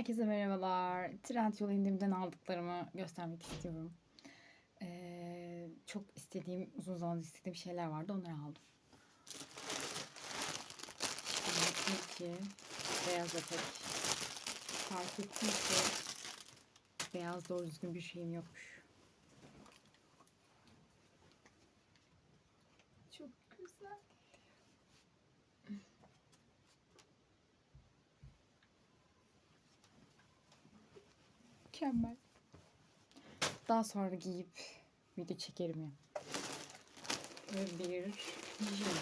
Herkese merhabalar. Trendyol indirimden aldıklarımı göstermek istiyorum. Ee, çok istediğim, uzun zamandır istediğim şeyler vardı. Onları aldım. Şimdi ki beyaz etek. Fark ettim ki beyaz doğru düzgün bir şeyim yokmuş. Çok güzel. Mükemmel. Daha sonra giyip video çekerim ya. Ve bir jean.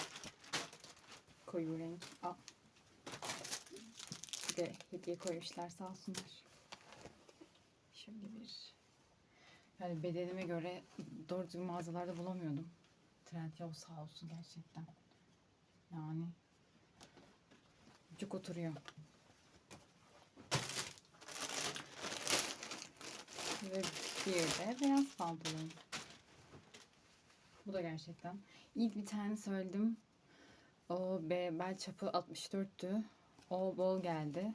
Koyu renk. Aa. Bir de hediye koymuşlar sağ olsunlar. Şöyle bir. Yani bedenime göre doğru düzgün mağazalarda bulamıyordum. Trendyol sağ olsun gerçekten. Yani çok oturuyor. Bir de beyaz pantolon. Bu da gerçekten. İlk bir tane söyledim. O be, bel çapı 64'tü. O bol geldi.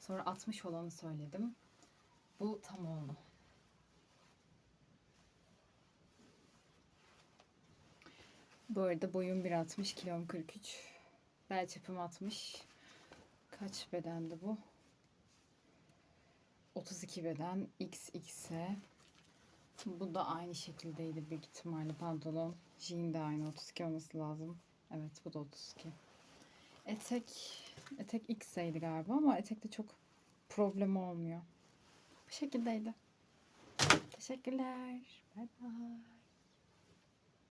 Sonra 60 olanı söyledim. Bu tam oldu. Bu arada boyum 1.60, kilom 43. Bel çapım 60. Kaç bedendi bu? 32 beden XX'e. Bu da aynı şekildeydi büyük ihtimalle pantolon. Jean de aynı 32 olması lazım. Evet bu da 32. Etek etek X'eydi galiba ama etekte çok problem olmuyor. Bu şekildeydi. Teşekkürler. Bye bye.